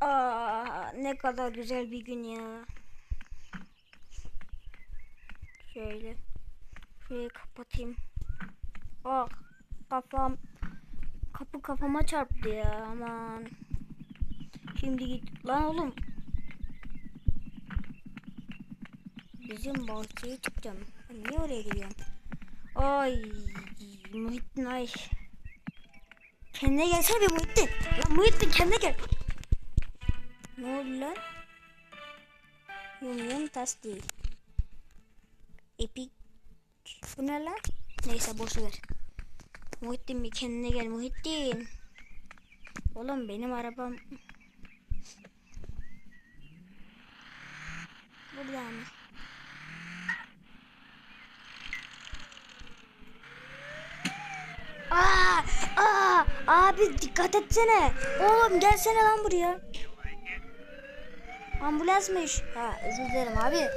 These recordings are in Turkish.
Aa, ne kadar güzel bir gün ya. Şöyle. Şurayı kapatayım. Ah kafam kapı kafama çarptı ya aman. Şimdi git lan oğlum. Bizim bahçeye çıkacağım. Ben niye oraya gidiyorum? Ay Muhittin ay. Kendine gelsene bir Muhittin. Lan Muhittin kendine gel. Ne oldu lan? Yum yum tas değil. Epic. Bu ne lan? Neyse boş ver. Muhittin bir kendine gel Muhittin. Oğlum benim arabam. Burada mı? Aa, aa, abi dikkat etsene. Oğlum gelsene lan buraya. Ambulansmış. Ha özür dilerim abi.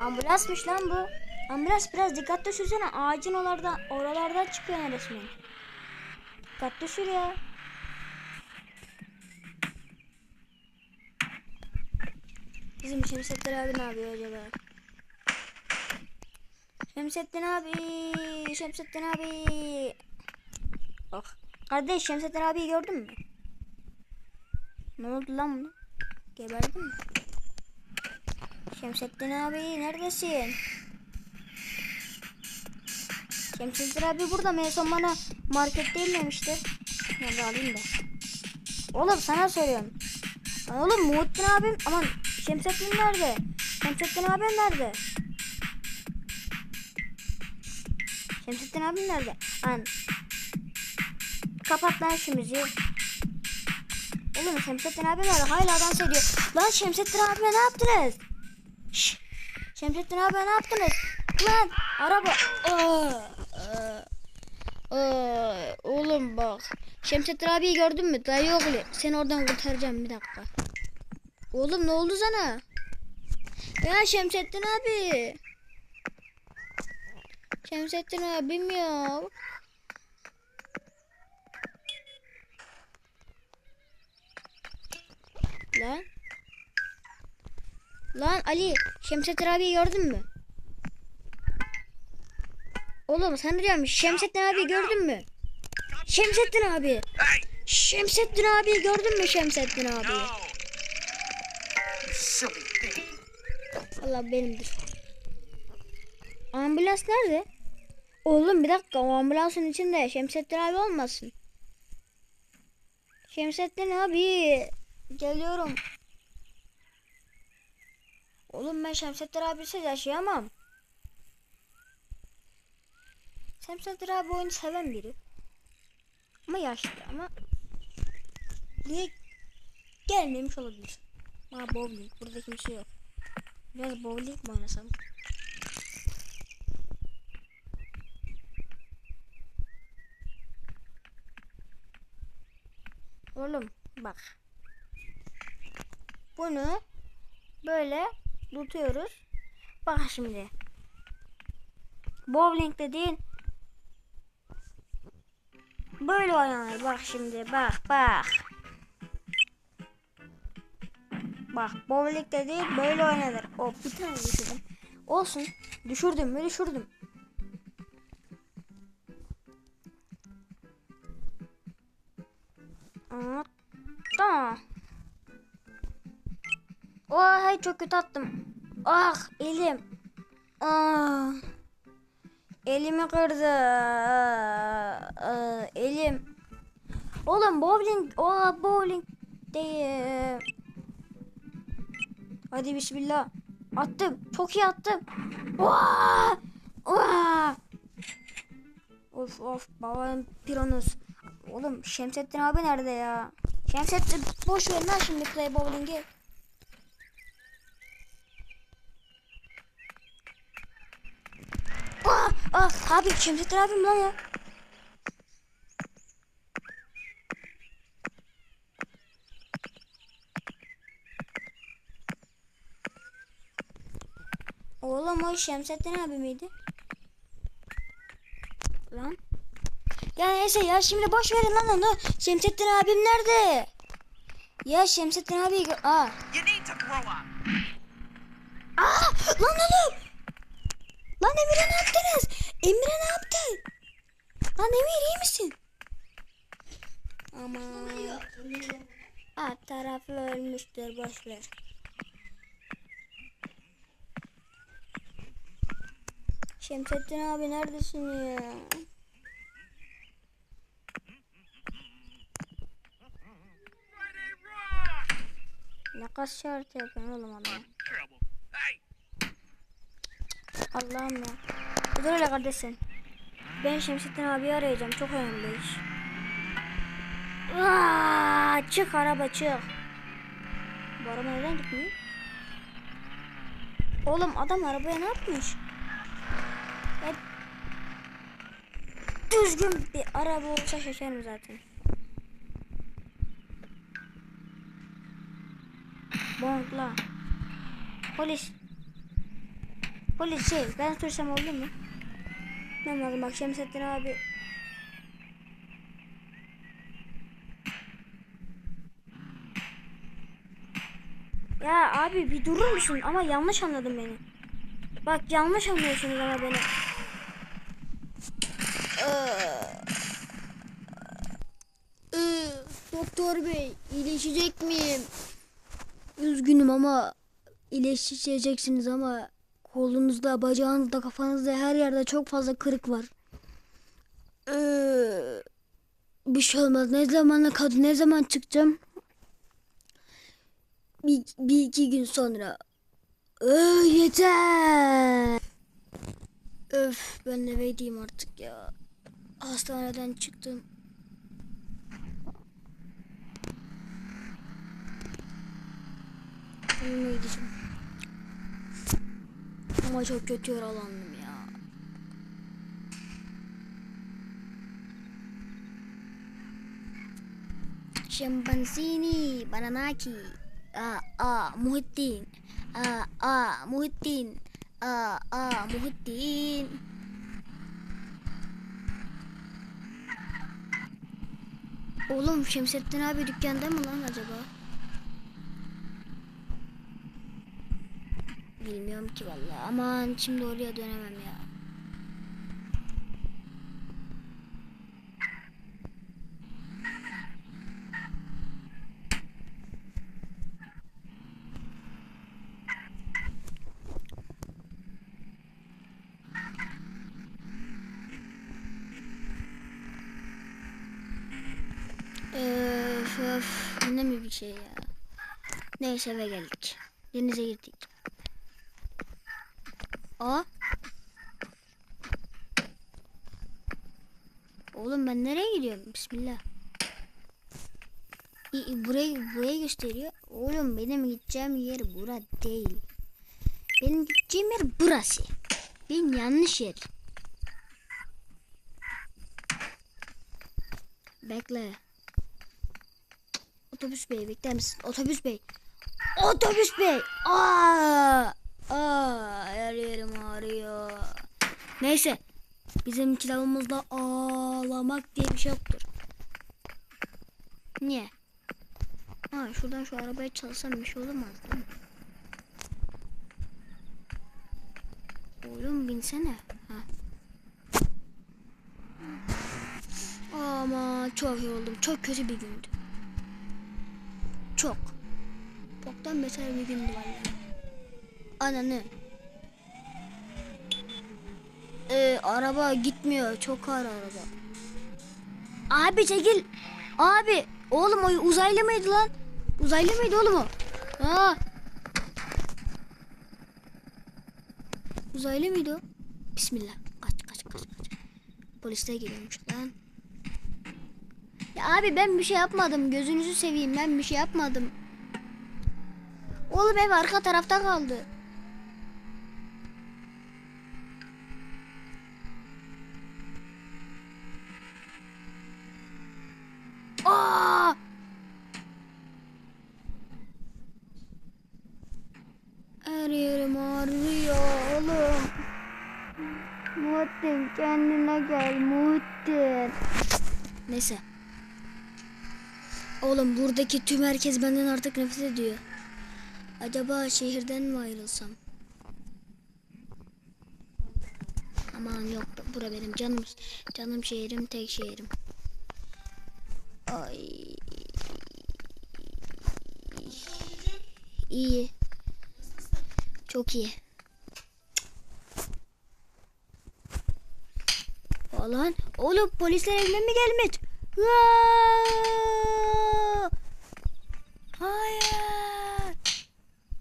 Ambulansmış lan bu. Ambulans biraz dikkatli sürsene. Ağacın oralardan, oralardan çıkıyor resmen. Dikkatli sür ya. Bizim Şemsettin abi ne yapıyor acaba? Şemsettin abi, Şemsettin abi. Oh. Kardeş Şemsettin abiyi gördün mü? Ne oldu lan bunu? Geberdin mi? Şemsettin abi neredesin? Şemsettin abi burada mı? En son bana markette inmemişti. Ben de alayım da. Oğlum sana soruyorum. Oğlum Muhittin abim aman Şemsettin nerede? Şemsettin abim nerede? Şemsettin abim nerede? An. Kapat lan şu müziği. Oğlum Şemsettin abi nerede? Hala dans ediyor. Lan Şemsettin abime ne yaptınız? Şemsettin abi ne yaptınız? Lan araba. Aa, aa, aa, oğlum bak. Şemsettin abiyi gördün mü? Dayı oğlu. Seni oradan kurtaracağım bir dakika. Oğlum ne oldu sana? Ya Şemsettin abi. Şemsettin abim ya. Lan. Lan Ali, Şemsettin abiyi gördün mü? Oğlum sen diyorum Şemsettin abi gördün mü? Şemsettin abi. Şemsettin abi gördün mü Şemsettin abi? Allah benimdir. Ambulans nerede? Oğlum bir dakika o ambulansın içinde Şemsettin abi olmasın. Şemsettin abi geliyorum. Oğlum ben Şemsettin abisiz yaşayamam. Şemsettin abi oyunu seven biri. Ama yaşlı ama niye gelmemiş olabilir. Ha bowling. Burada kimse yok. Biraz bowling mi oynasam? Oğlum bak. Bunu böyle tutuyoruz. Bak şimdi. Bowling dediğin böyle oynanır. Bak şimdi bak bak. Bak bowling dediğin böyle oynanır. O bir tane düşürdüm. Olsun. Düşürdüm mü düşürdüm. Ay çok kötü attım. Ah elim. Ah. Elimi kırdı. Ah, elim. Oğlum bowling. Oha bowling değil. Hadi bismillah. Attım. Çok iyi attım. Oha! Oha! Of of babanın piranus. Oğlum Şemsettin abi nerede ya? Şemsettin boş ver lan şimdi play bowling'i. Ah, ah abi Şemsettin abim lan ya. Oğlum o Şemsettin abi miydi? Lan. Ya neyse ya şimdi boş verin lan onu. Şemsettin abim nerede? Ya Şemsettin abi Aa. Aa! Lan oğlum. Lan Emir'e ne yaptınız? Emir'e ne yaptın? Lan Emir iyi misin? Aman. Alt tarafı ölmüştür boş ver. Şemsettin abi neredesin ya? Ne kas şartı yapıyorsun oğlum adamı? Allah'ım ya. Dur öyle kardeşim. Ben Şemsettin abi arayacağım. Çok önemli iş. Aa, çık araba çık. Bu araba neden gitmiyor? Oğlum adam arabaya ne yapmış? Ya, düzgün bir araba olsa şaşarım zaten. Bonkla. Polis. Polis şey ben sürsem olur mu? Ben lazım bak Şemsettin abi. Ya abi bir durur musun? Ama yanlış anladın beni. Bak yanlış anlıyorsunuz ama beni. Doktor bey iyileşecek miyim? Üzgünüm ama iyileşeceksiniz ama kolunuzda, bacağınızda, kafanızda her yerde çok fazla kırık var. Ee, bir şey olmaz. Ne zamana kadar ne zaman çıkacağım? Bir, bir iki gün sonra. Ee, yeter. Öf ben eve gideyim artık ya. Hastaneden çıktım. Evime gideceğim. Ama çok kötü yaralandım ya. Şempanzini, bananaki, aa, aa, Muhittin, aa, aa, Muhittin, aa, aa, Muhittin. Oğlum Şemsettin abi dükkanda mı lan acaba? Bilmiyorum ki vallahi. Aman şimdi oraya dönemem ya. Öf öf. Ne mi bir şey ya. Neyse eve geldik. Denize girdik. Aa. Oğlum ben nereye gidiyorum? Bismillah. Burayı buraya gösteriyor. Oğlum benim gideceğim yer bura değil. Benim gideceğim yer burası. Benim yanlış yer. Bekle. Otobüs bey bekler misin? Otobüs bey. Otobüs bey. Aa! Aa, her yerim ağrıyor. Neyse. Bizim kitabımızda ağlamak diye bir şey yoktur. Niye? Ha, şuradan şu arabaya çalsam bir şey olmaz değil mi? Oğlum binsene. Ha. Ama çok yoruldum. Çok kötü bir gündü. Çok. Boktan beter bir gündü vallahi. Ananı. Ee, araba gitmiyor. Çok ağır araba. Abi çekil. Abi. Oğlum o uzaylı mıydı lan? Uzaylı mıydı oğlum o? Ha. Uzaylı mıydı o? Bismillah. Kaç kaç kaç kaç. Polisler geliyormuş lan. Ya abi ben bir şey yapmadım. Gözünüzü seveyim ben bir şey yapmadım. Oğlum ev arka tarafta kaldı. Aa! Her yerim ağrıyor oğlum. Muhittin kendine gel Muhittin. Neyse. Oğlum buradaki tüm herkes benden artık nefret ediyor. Acaba şehirden mi ayrılsam? Aman yok bura benim canım canım şehrim tek şehrim. Ay. İyi. Çok iyi. Falan. Oğlum polisler evime mi gelmiş? Aa! Hayır.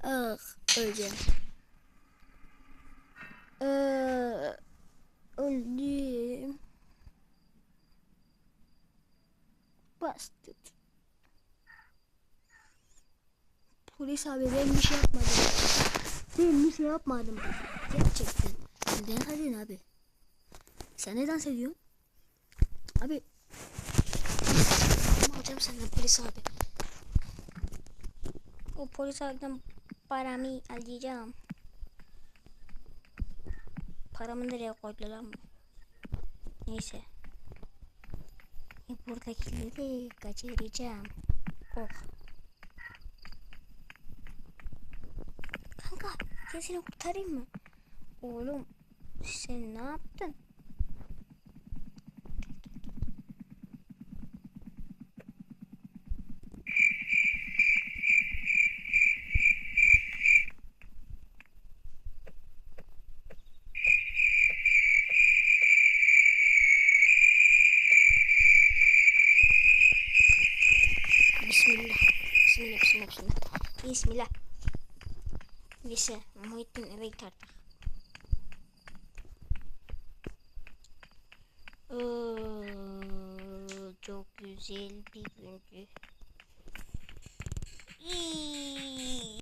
Ah öleceğim. Ee, öldüm. Bastım. Polis abi ben bir şey yapmadım. Ben bir şey yapmadım. Gerçekten. Neden hadi abi? Sen neden seviyorsun? Abi. Ne alacağım senden polis abi? O polis abiden paramı alacağım. Paramı nereye koydular mı? Neyse. E, buradakileri kaçıracağım. Oh. Ya seni kurtarayım mı? Oğlum sen ne yaptın? Bismillah, bismillah, bismillah. Bismillah. Neyse, Muhittin eve git artık. Ee, çok güzel bir gündü.